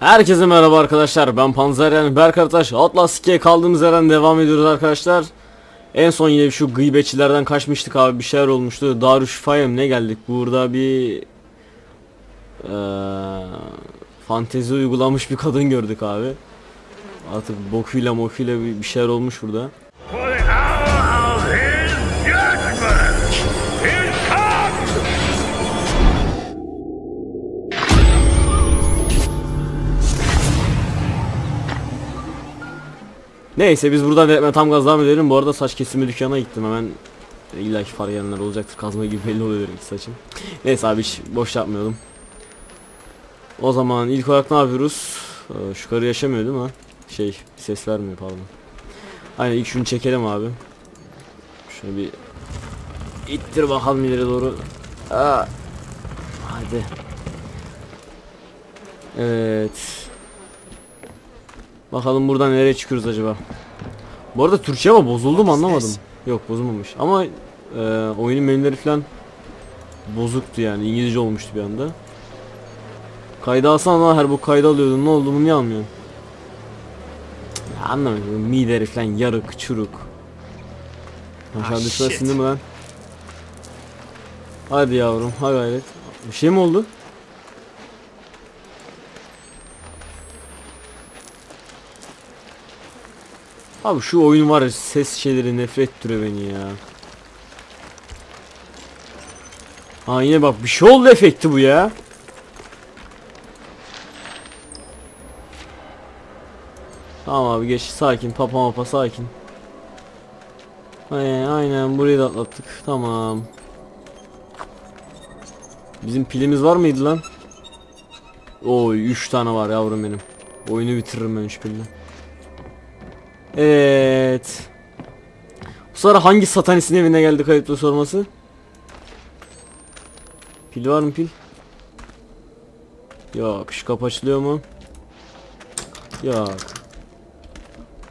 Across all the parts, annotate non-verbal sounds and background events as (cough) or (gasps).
Herkese merhaba arkadaşlar. Ben Panzeryan Berk Artaş Atlas 2'ye kaldığımız yerden devam ediyoruz arkadaşlar. En son yine şu gıybetçilerden kaçmıştık abi. Bir şeyler olmuştu. Darüşşafa'ya ne geldik? Burada bir eee Fantezi uygulamış bir kadın gördük abi. Artık bokuyla mokuyla bir şeyler olmuş burada Neyse biz buradan hemen tam gaz devam edelim. Bu arada saç kesimi dükkana gittim hemen. İlla ki fark edenler olacaktır. Kazma gibi belli oluyor direkt saçım. Neyse abi hiç boş yapmayalım. O zaman ilk olarak ne yapıyoruz? Ee, şu karı yaşamıyor değil mi? Şey ses vermiyor pardon. Aynen ilk şunu çekelim abi. Şunu bir ittir bakalım ileri doğru. Aa. Hadi. Evet. Bakalım buradan nereye çıkıyoruz acaba? Bu arada Türkçe ama bozuldu mu anlamadım. Yok bozulmamış ama e, oyunun menüleri falan bozuktu yani İngilizce olmuştu bir anda. Kayda alsana lan her bu kayda alıyordun ne oldu bunu niye almıyorsun? Ya anlamadım mideleri falan yarık çuruk. Aşağı Ah, düşmesin shit. değil mi lan? Hadi yavrum ha gayret. Bir şey mi oldu? Abi şu oyun var ya ses şeyleri nefret ettiriyor beni ya. Ha yine bak bir şey oldu efekti bu ya. Tamam abi geç sakin papa mapa sakin. Aynen, aynen burayı da atlattık tamam. Bizim pilimiz var mıydı lan? Oy 3 tane var yavrum benim. Oyunu bitiririm ben 3 pille. Evet. Bu sıra hangi satanistin evine geldi kayıtlı sorması? Pil var mı pil? Yok. Şu kapı açılıyor mu? Yok.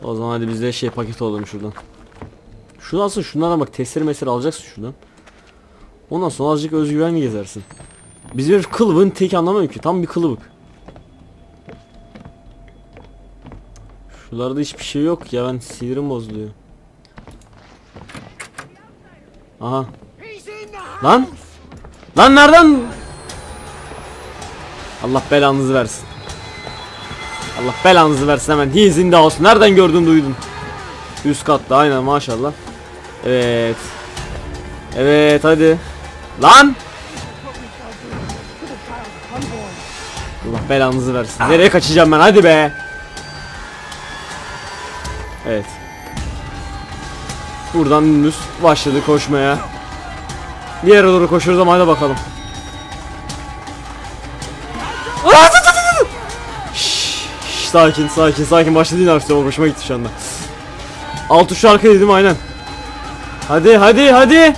O zaman hadi biz de şey paket alalım şuradan. Şunu alsın şunlara bak testere mesele alacaksın şuradan. Ondan sonra azıcık özgüvenli gezersin. Bizim kılıbın tek anlamıyor ki. Tam bir kılıbık. Şuralarda hiçbir şey yok ya ben sinirim bozuluyor. Aha. Lan! Lan nereden? Allah belanızı versin. Allah belanızı versin hemen. He's in the house. Nereden gördün duydun? Üst katta aynen maşallah. Evet. Evet hadi. Lan! Allah belanızı versin. Nereye kaçacağım ben hadi be. Buradan dümdüz başladı koşmaya. Bir yere doğru koşuyoruz ama hadi bakalım. Şşş, sakin sakin sakin başladı yine aksiyon hoşuma gitti şu anda. Alt uç arkaya dedim aynen. Hadi hadi hadi.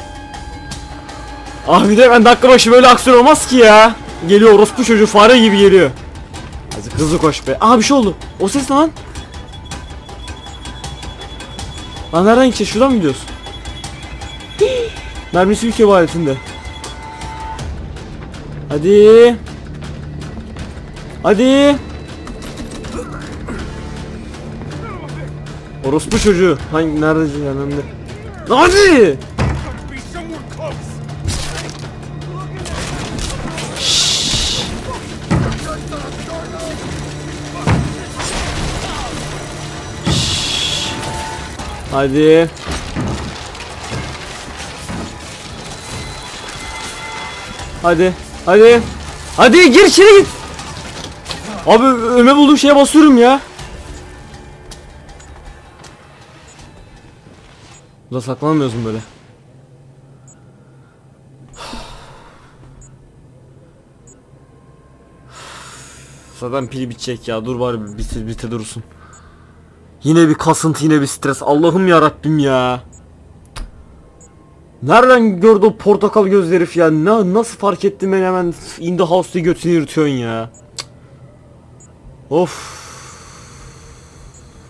Bir de ben dakika başı böyle aksiyon olmaz ki ya. Geliyor orospu çocuğu fare gibi geliyor. Hadi hızlı koş be. Aa bir şey oldu. O ses lan? Lan nereden gideceğiz? Şuradan mı gidiyoruz? (gasps) Mermisi ülke valetinde. Hadi. Hadi. Orospu çocuğu. Hangi nerede? Lan Hadi. Hadi. Hadi. Hadi. Hadi gir içeri git. Abi öme bulduğum şeye basıyorum ya. Burada saklanmıyoruz böyle? (sighs) Zaten pili bitecek ya. Dur bari bitir bitir dursun. Yine bir kasıntı yine bir stres. Allah'ım ya ya. Nereden gördü o portakal göz herif ya? Na, nasıl fark ettim ben hemen in the house götünü yırtıyorsun ya. Of.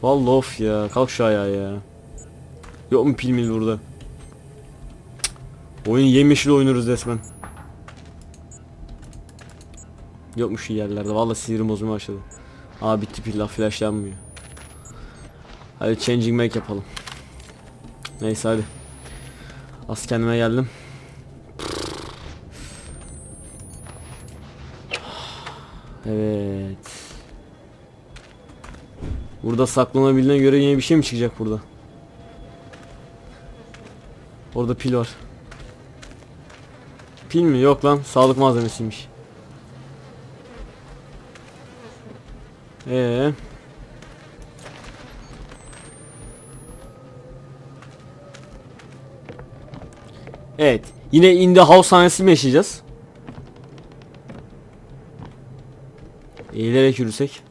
Vallahi of ya. Kalk şu ayağa ya. Yok mu pil mil burada? Oyun yemyeşil oynuyoruz resmen. Yokmuş iyi yerlerde. Vallahi sinirim bozmaya başladı. Aa bitti pil flash. Hadi changing make yapalım. Neyse hadi. Az kendime geldim. Evet. Burada saklanabildiğine göre yeni bir şey mi çıkacak burada? Orada pil var. Pil mi? Yok lan. Sağlık malzemesiymiş. Ee. Evet. Yine in the house sahnesi mi yaşayacağız? Eğilerek yürüsek.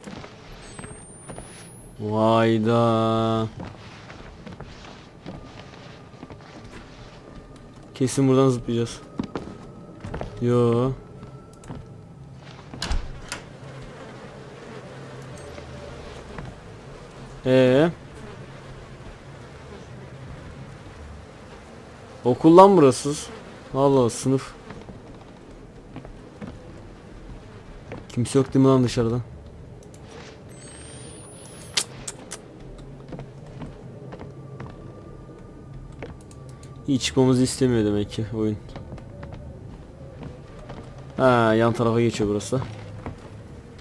Vayda. Kesin buradan zıplayacağız. Yo. Ee. Okul lan burası. Vallahi sınıf. Kimse yok değil mi lan dışarıda? İyi çıkmamızı istemiyor demek ki oyun. Ha yan tarafa geçiyor burası.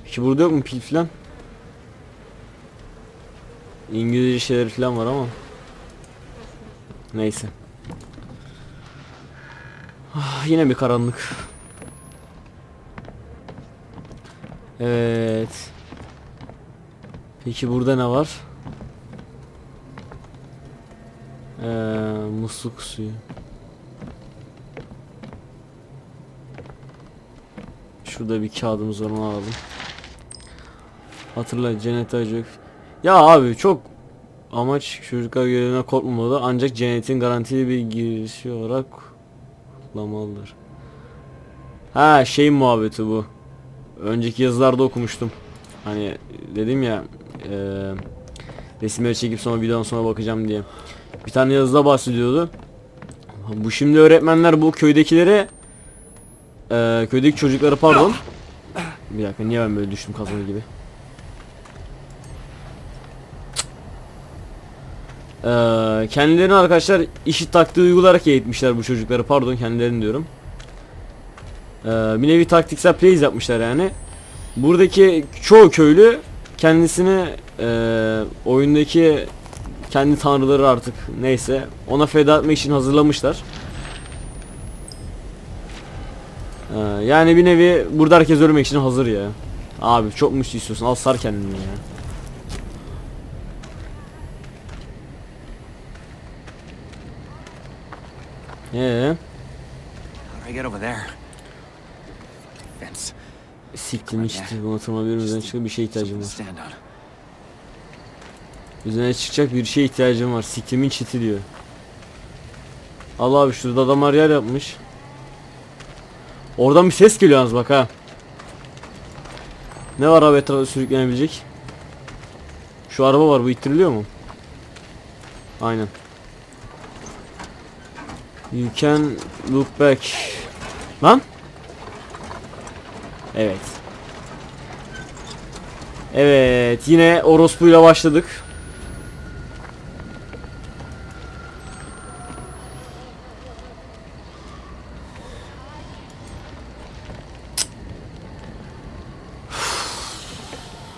Peki burada yok mu pil filan? İngilizce şeyler filan var ama. Neyse. Yine bir karanlık. Evet. Peki burada ne var? Ee, musluk suyu. Şurada bir kağıdımız var onu alalım. Hatırla Cennet Acık. Ya abi çok amaç çocuklar görevine korkmamalı ancak Cennet'in garantili bir girişi olarak kullanmalıdır. Ha şey muhabbeti bu. Önceki yazılarda okumuştum. Hani dedim ya eee resimleri çekip sonra videodan sonra bakacağım diye. Bir tane yazıda bahsediyordu. Bu şimdi öğretmenler bu köydekilere eee köydeki çocukları pardon. Bir dakika niye ben böyle düştüm kazanı gibi. Eee kendilerini arkadaşlar işit taktiği uygulayarak eğitmişler bu çocukları pardon kendilerini diyorum. Eee bir nevi taktiksel plays yapmışlar yani. Buradaki çoğu köylü kendisini eee oyundaki kendi tanrıları artık neyse ona feda etmek için hazırlamışlar. Eee, yani bir nevi burada herkes ölmek için hazır ya. Abi çok mu istiyorsun al sar kendini ya. Ee, How do I get over there? Fence. siktim tırmanabilir üzerine çıkıp bir şeye ihtiyacım var. Üzerine çıkacak bir şeye ihtiyacım var. Siktimin çiti diyor. Allah abi şurada adamlar yer yapmış. Oradan bir ses geliyor yalnız bak ha. Ne var abi etrafta sürüklenebilecek? Şu araba var bu ittiriliyor mu? Aynen. You can look back. Lan? Evet. Evet yine orospuyla başladık.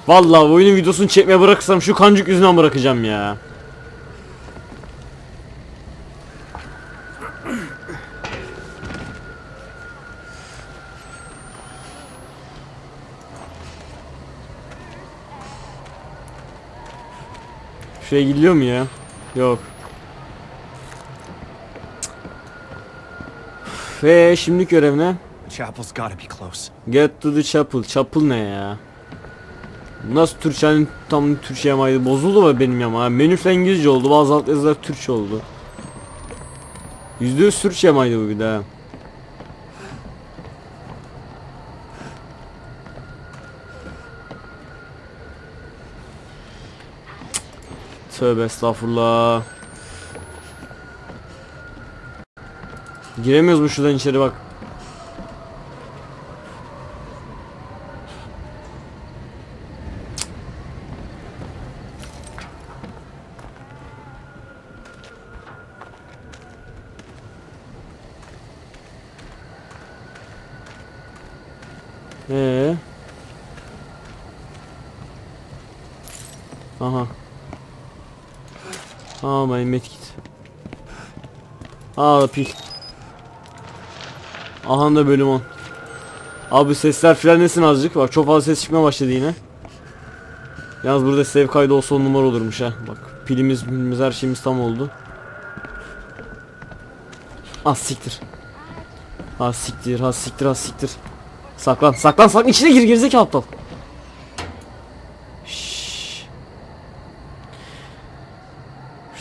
Vallahi bu oyunun videosunu çekmeye bırakırsam şu kancık yüzünden bırakacağım ya. Şuraya gidiliyor mu ya? Yok. Ve şimdilik görev ne? Chapel's gotta be close. Get to the chapel. Chapel ne ya? Nasıl Türkçenin tam Türkçe yamaydı bozuldu mu benim yama? Menü falan İngilizce oldu bazı alt yazılar Türkçe oldu. Yüzde yüz Türkçe yamaydı bu bir daha. Tövbe estağfurullah. Giremiyoruz mu şuradan içeri bak. Ee. Aha. Aa benim medkit. Aa pil. Aha da bölüm 10. Abi sesler frenlesin azıcık. Bak çok fazla ses çıkmaya başladı yine. Yalnız burada save kaydı olsa on numara olurmuş ha. Bak pilimiz, pilimiz her şeyimiz tam oldu. Az siktir. Az siktir, az siktir, az siktir. Saklan, saklan, saklan. İçine gir, gerizekalı aptal.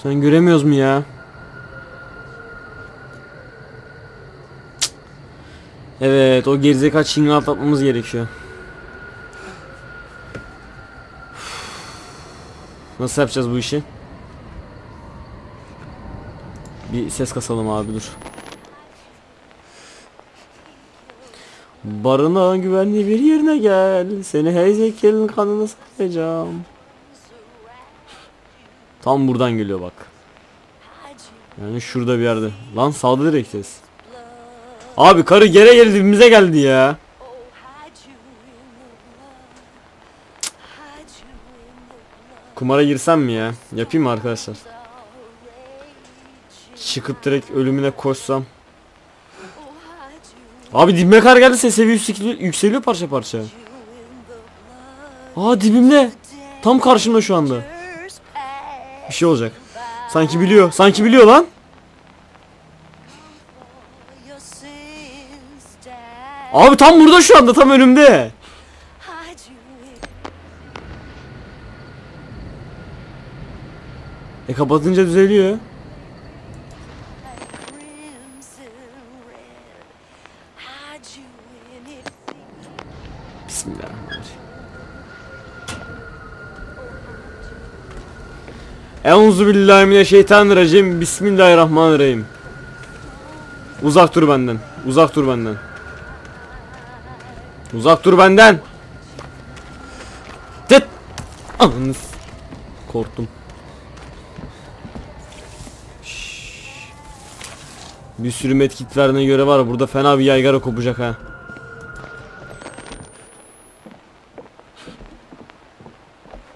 Şuradan göremiyoruz mu ya? Evet, o gerizekalı çingini atlatmamız gerekiyor. Nasıl yapacağız bu işi? Bir ses kasalım abi dur. Barına güvenli bir yerine gel. Seni heyzekelin kanını sayacağım. Tam buradan geliyor bak. Yani şurada bir yerde. Lan sağda direkt ses. Abi karı gere geri dibimize geldi ya. Kumara girsem mi ya? Yapayım mı arkadaşlar? Çıkıp direkt ölümüne koşsam. Abi dibime kar geldi ses seviye yükseliyor, yükseliyor parça parça. Aa dibimde. Tam karşımda şu anda. Bir şey olacak. Sanki biliyor. Sanki biliyor lan. Abi tam burada şu anda tam önümde. E kapatınca düzeliyor. Euzu billahi mineşşeytanirracim. Bismillahirrahmanirrahim. Uzak dur benden. Uzak dur benden. Uzak dur benden. Tıt. Ananı s- Korktum. Bir sürü medkit verdiğine göre var burada fena bir yaygara kopacak ha.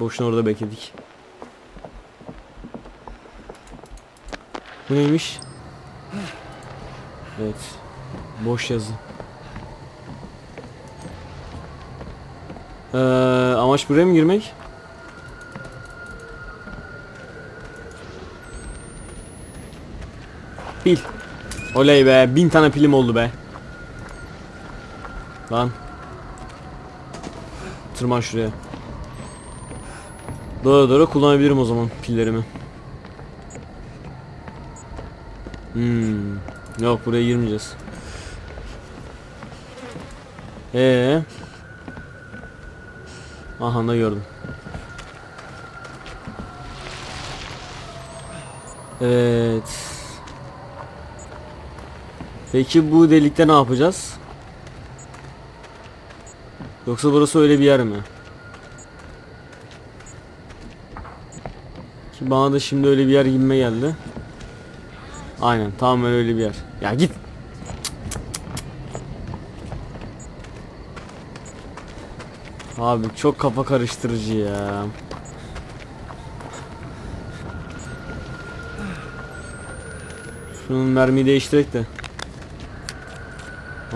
Boşuna orada bekledik. Bu neymiş? Evet. Boş yazı. Ee, amaç buraya mı girmek? Pil. Oley be. Bin tane pilim oldu be. Lan. Tırman şuraya. Doğru doğru kullanabilirim o zaman pillerimi. Hmm. Yok buraya girmeyeceğiz. Ee. Aha da gördüm. Evet. Peki bu delikte ne yapacağız? Yoksa burası öyle bir yer mi? Ki bana da şimdi öyle bir yer gibime geldi. Aynen tamamen öyle bir yer. Ya git. Abi çok kafa karıştırıcı ya. Şunun mermiyi değiştirek de.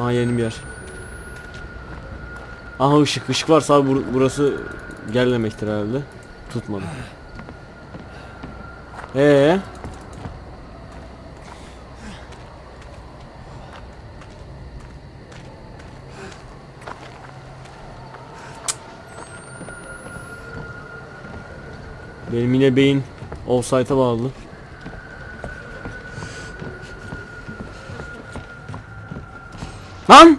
Aa yeni bir yer. Aha ışık. Işık varsa abi bur- burası gel demektir herhalde. Tutmadı. Ee. Benim yine beyin offsite'a bağlı. Lan!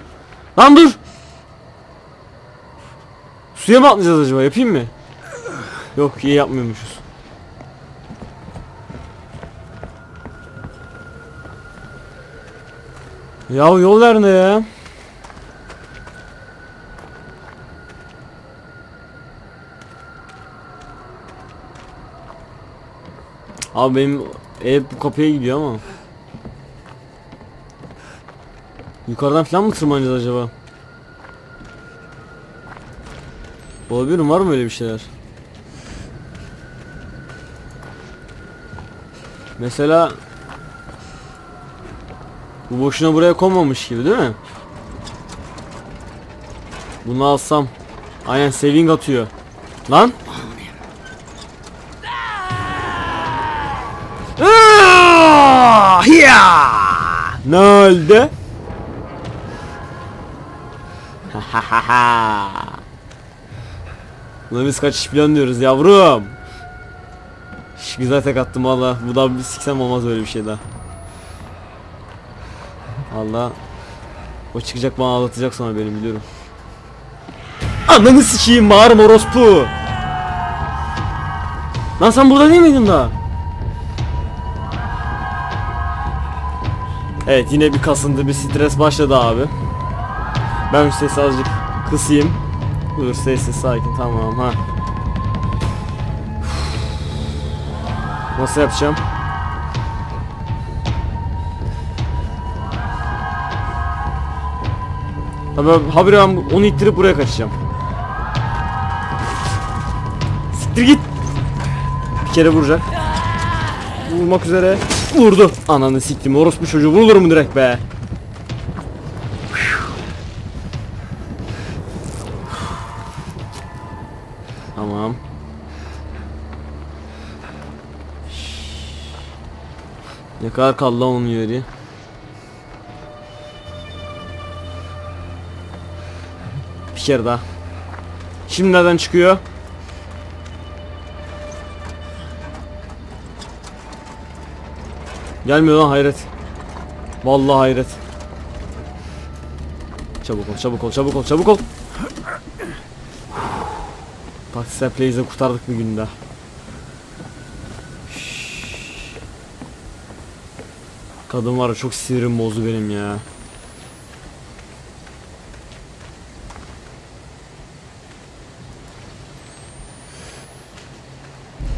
Lan dur! Suya mı atlayacağız acaba? Yapayım mı? Yok iyi yapmıyormuşuz. Ya yol nerede ya? Abi benim ev bu kapıya gidiyor ama. Yukarıdan falan mı tırmanacağız acaba? Olabilir mi? Var mı öyle bir şeyler? Mesela bu boşuna buraya konmamış gibi değil mi? Bunu alsam aynen saving atıyor. Lan? Ya! Ne oldu? Ulan biz kaçış planlıyoruz yavrum. Şş, güzel tek attım valla. Bu da bir siksem olmaz böyle bir şey daha. Valla. O çıkacak bana ağlatacak sonra benim biliyorum. Ananı sikeyim bağırma orospu. Lan sen burada değil miydin daha? Evet yine bir kasıntı bir stres başladı abi. Ben şu sesi azıcık kısayım. Dur sessiz sakin tamam ha. Nasıl yapacağım? Tabii habire ben onu ittirip buraya kaçacağım. Siktir git. Bir kere vuracak. Vurmak üzere. Vurdu. Ananı siktim. Orospu çocuğu vurulur mu direkt be? Tamam. Ne kadar kaldı onun yeri? Bir kere daha. Şimdi nereden çıkıyor? Gelmiyor lan hayret. Vallahi hayret. Çabuk ol, çabuk ol, çabuk ol, çabuk ol. Taktisel Plays'e kurtardık bir günde. Kadın var çok sinirim bozdu benim ya.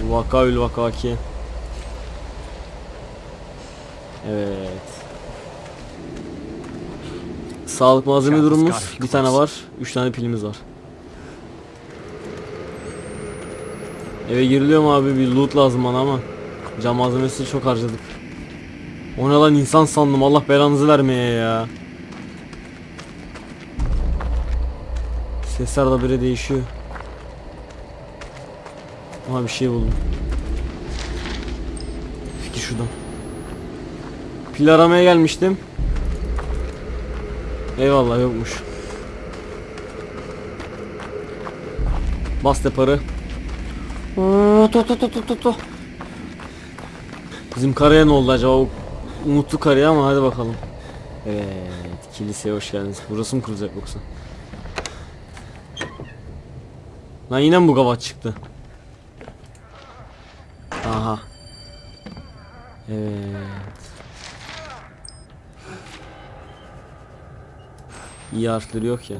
Vakaül vakaki. Evet. Sağlık malzeme durumumuz bir tane var. Üç tane pilimiz var. Eve giriliyor mu abi? Bir loot lazım bana ama Cam malzemesi çok harcadık. O ne lan? İnsan sandım. Allah belanızı vermeye ya. Sesler de bire değişiyor. Aha bir şey buldum. Fikir şuradan. Pil aramaya gelmiştim Eyvallah yokmuş Bas deparı. Bizim karaya ne oldu acaba? Umutlu karaya ama hadi bakalım. Evet, kiliseye hoş geldiniz. Burası mı kurulacak yoksa? Lan yine mi bu gavat çıktı? Aha. Evet. İyi harfleri yok ya.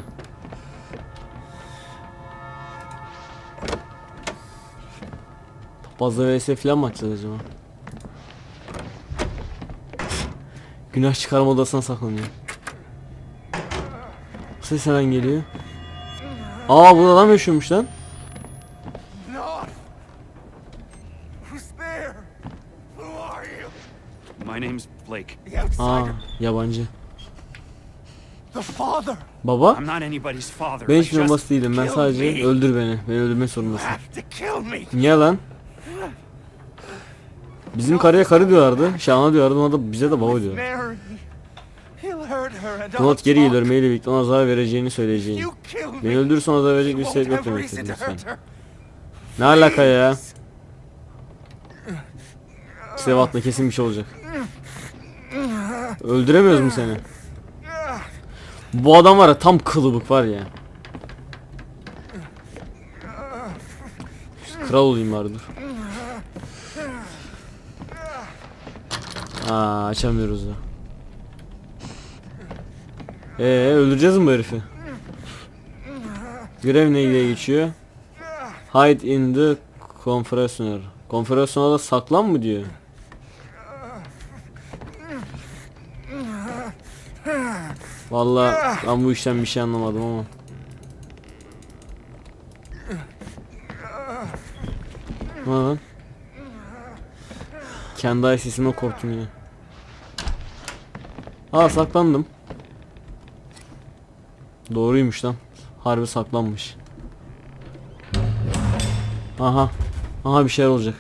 Fazla vs falan mı açacağız acaba? Günah çıkarma odasına saklanıyor. Ses hemen geliyor. Aa burada adam yaşıyormuş lan. No! Who's there? Who are you? My name's Blake. The Aa outsider. yabancı. The father. Baba ben hiçbir babası değilim. Ben sadece öldür beni. Beni öldürme me. Niye lan? Bizim karıya karı diyorlardı. Şahane diyorlardı. Ona da bize de baba diyor. Mary. I'll geri geliyor. Mail birlikte ona zarar vereceğini söyleyeceğini. Beni öldürürse ona zarar verecek bir şey beklemek reason istedim lütfen. Ne alaka ya? Sevat'la kesin bir şey olacak. Öldüremiyoruz mu seni? Bu adam var ya tam kılıbık var ya. Kral olayım bari dur. Aa açamıyoruz da. Ee öldüreceğiz mi bu herifi? Görev neyle geçiyor? Hide in the compressor. Kompresyona da saklan mı diyor? Vallahi ben bu işten bir şey anlamadım ama. Ne lan? Kendi ayak sesime korktum ya. Aa saklandım. Doğruymuş lan. Harbi saklanmış. Aha. Aha bir şeyler olacak.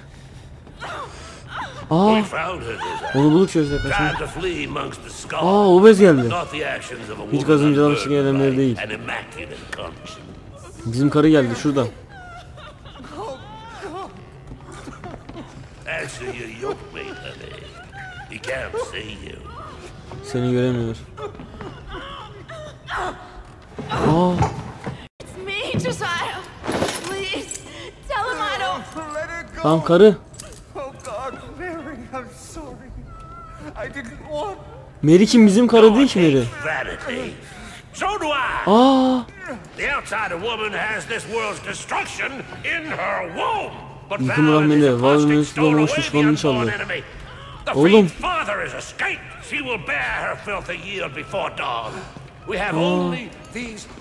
Aa onu bulduk çözecek kaçın. Aa obez geldi. Hiç kazıncadan çıkan eylemleri değil. Bizim karı geldi şurada. (laughs) Answer your yoke mate, honey. Yıkım Val rahminde, is the Val'ın apostate üstüne stole olmuş away the düşmanını çaldı. Oğlum.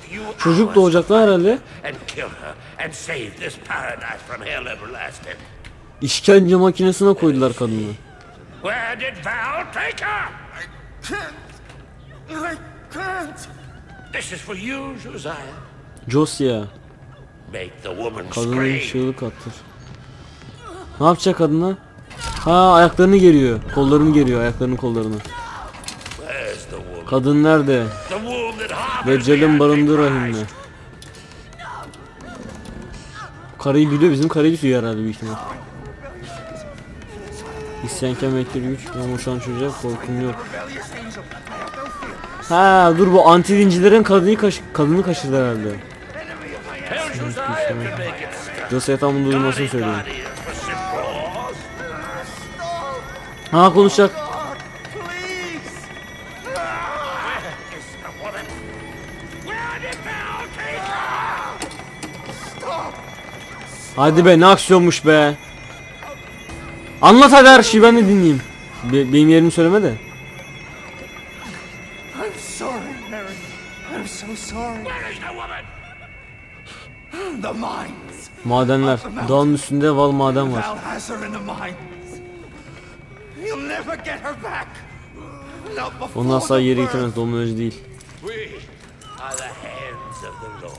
few çocuk hours doğacak lan herhalde. İşkence makinesine koydular kadını. Where did Val take her? Can't. I can't. This is for you, Josiah. Josiah. Make the woman scream. çığlık attır. Ne yapacak kadına? Ha ayaklarını geriyor. Kollarını geriyor ayaklarını kollarını. Kadın nerede? Deccal'in barındığı rahimle. Karıyı biliyor bizim karıyı biliyor herhalde büyük ihtimal. İsyanken bekleri güç ama şu an çocuğa korkum yok. Ha dur bu anti dincilerin kadını, kaş kadını kaçırdı herhalde. Josiah tam bunu duymasını laws. Ha konuşacak. Hadi be ne aksiyonmuş be. Anlat hadi her şeyi ben de dinleyeyim. Be- benim yerimi söyleme de. I'm sorry, Mary. I'm so sorry. Where is the woman? The mines. Madenler. Dağın üstünde val maden var. Onu asla birth. getirmez. Doğum önce değil. We are the hands of the Lord.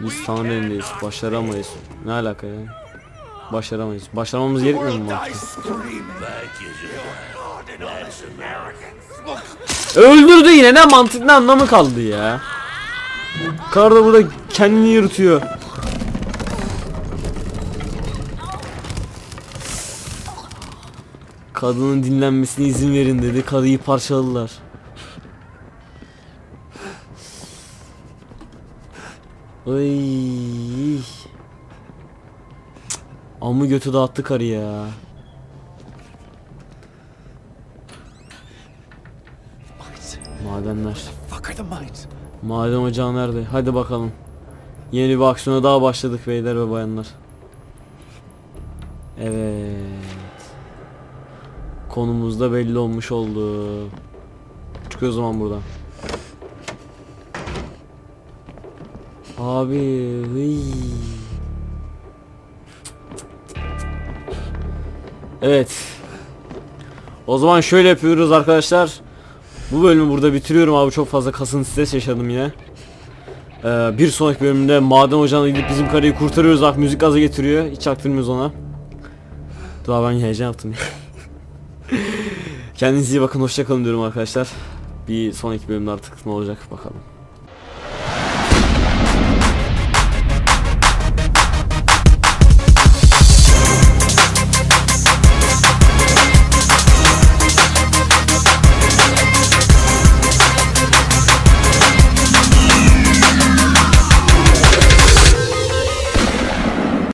Biz Tanrı elindeyiz. Başaramayız. Ne alaka ya? Başaramayız. Başaramamız gerekmiyor mu? Öldürdü yine ne mantık ne anlamı kaldı ya. Kar da burada kendini yırtıyor. Kadının dinlenmesine izin verin dedi. Karıyı parçaladılar. Ay. Amı götü dağıttı karı ya. Madenler. Maden ocağı nerede? Hadi bakalım. Yeni bir aksiyona daha başladık beyler ve bayanlar. Evet. Konumuz da belli olmuş oldu. Çıkıyor zaman buradan. Abi hıy. Evet. O zaman şöyle yapıyoruz arkadaşlar. Bu bölümü burada bitiriyorum abi çok fazla kasın stres yaşadım yine. Ee, bir sonraki bölümde maden ocağına gidip bizim karıyı kurtarıyoruz bak müzik gazı getiriyor hiç çaktırmıyoruz ona. Daha ben heyecan yaptım. (laughs) Kendinize iyi bakın hoşçakalın diyorum arkadaşlar. Bir sonraki bölümde artık ne olacak bakalım.